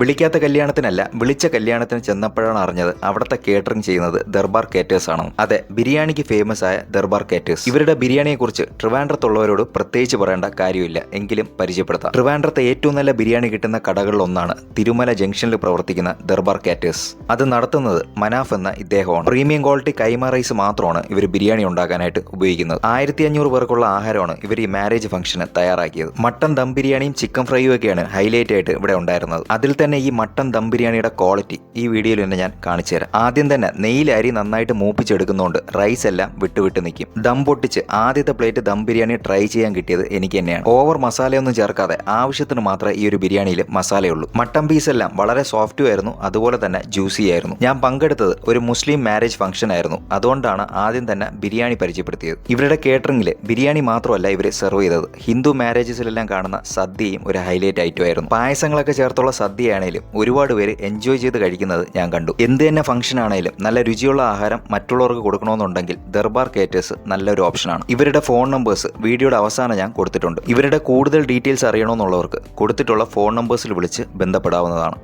വിളിക്കാത്ത കല്യാണത്തിനല്ല വിളിച്ച കല്യാണത്തിന് ചെന്നപ്പോഴാണ് അറിഞ്ഞത് അവിടുത്തെ കേറ്ററിംഗ് ചെയ്യുന്നത് ദർബാർ കേറ്റേഴ്സ് ആണ് അതെ ബിരിയാണിക്ക് ഫേമസ് ആയ ദർബാർ കേറ്റേഴ്സ് ഇവരുടെ ബിരിയാണിയെ കുറിച്ച് ട്രിവാൻഡ്രത്തുള്ളവരോട് പ്രത്യേകിച്ച് പറയേണ്ട കാര്യമില്ല എങ്കിലും പരിചയപ്പെടുത്താം. ട്രിവാൻഡ്രത്തെ ഏറ്റവും നല്ല ബിരിയാണി കിട്ടുന്ന കടകളിൽ ഒന്നാണ് തിരുമല ജംഗ്ഷനിൽ പ്രവർത്തിക്കുന്ന ദർബാർ കേറ്റേഴ്സ് അത് നടത്തുന്നത് മനാഫ് എന്ന ഇദ്ദേഹമാണ്. പ്രീമിയം ക്വാളിറ്റി കൈമ റൈസ് മാത്രമാണ് ഇവർ ബിരിയാണി ഉണ്ടാക്കാനായിട്ട് ഉപയോഗിക്കുന്നത്. ആയിരത്തി അഞ്ഞൂറ് പേർക്കുള്ള ആഹാരമാണ് ഇവർ ഈ മാരേജ് ഫംഗ്ഷന് തയ്യാറാക്കിയത്. മട്ടൻ ദം ബിരിയാണിയും ചിക്കൻ ഫ്രൈയും ഒക്കെയാണ് ഹൈലൈറ്റ് ആയിട്ട് ഇവിടെ ഉണ്ടായിരുന്നത്. അതിൽ തന്നെ ഈ മട്ടൻ ദം ബിരിയാണിയുടെ ക്വാളിറ്റി ഈ വീഡിയോയിൽ തന്നെ ഞാൻ കാണിച്ചു തരാം. ആദ്യം തന്നെ നെയ്യിൽ അരി നന്നായിട്ട് മൂപ്പിച്ചെടുക്കുന്നതുകൊണ്ട് റൈസ് എല്ലാം വിട്ടുവിട്ട് നിൽക്കും ദം പൊട്ടിച്ച് ആദ്യത്തെ പ്ലേറ്റ് ദം ബിരിയാണി ട്രൈ ചെയ്യാൻ കിട്ടിയത് എനിക്ക് തന്നെയാണ്. ഓവർ മസാലയൊന്നും ചേർക്കാതെ ആവശ്യത്തിന് മാത്രമേ ഈ ഒരു ബിരിയാണിയിൽ മസാലയുള്ളൂ. മട്ടൻ പീസ് എല്ലാം വളരെ സോഫ്റ്റും ആയിരുന്നു അതുപോലെ തന്നെ ജ്യൂസി ആയിരുന്നു. ഞാൻ പങ്കെടുത്തത് ഒരു മുസ്ലിം മാരേജ് ഫംഗ്ഷൻ ആയിരുന്നു. അതുകൊണ്ടാണ് ആദ്യം തന്നെ ബിരിയാണി പരിചയപ്പെടുത്തിയത്. ഇവരുടെ കേറ്ററിംഗിൽ ബിരിയാണി മാത്രമല്ല ഇവർ സെർവ് ചെയ്തത്. ഹിന്ദു മാരേജസിലെല്ലാം കാണുന്ന സദ്യയും ഒരു ഹൈലൈറ്റ് ആയിട്ടുമായിരുന്നു പായസങ്ങളൊക്കെ ചേർത്തുള്ള സദ്യയാണേലും ഒരുപാട് പേര് എൻജോയ് ചെയ്ത് കഴിക്കുന്നത് ഞാൻ കണ്ടു. എന്ത് തന്നെ ഫംഗ്ഷൻ ആണെങ്കിലും നല്ല രുചിയുള്ള ആഹാരം മറ്റുള്ളവർക്ക് കൊടുക്കണമെന്നുണ്ടെങ്കിൽ ദർബാർ കേറ്റേഴ്സ് നല്ലൊരു ഓപ്ഷനാണ് ഇവരുടെ ഫോൺ നമ്പേഴ്സ് വീഡിയോയുടെ അവസാനം ഞാൻ കൊടുത്തിട്ടുണ്ട്. ഇവരുടെ കൂടുതൽ ഡീറ്റെയിൽസ് അറിയണമെന്നുള്ളവർക്ക് കൊടുത്തിട്ടുള്ള ഫോൺ നമ്പേഴ്സിൽ വിളിച്ച് ബന്ധപ്പെടാവുന്നതാണ്.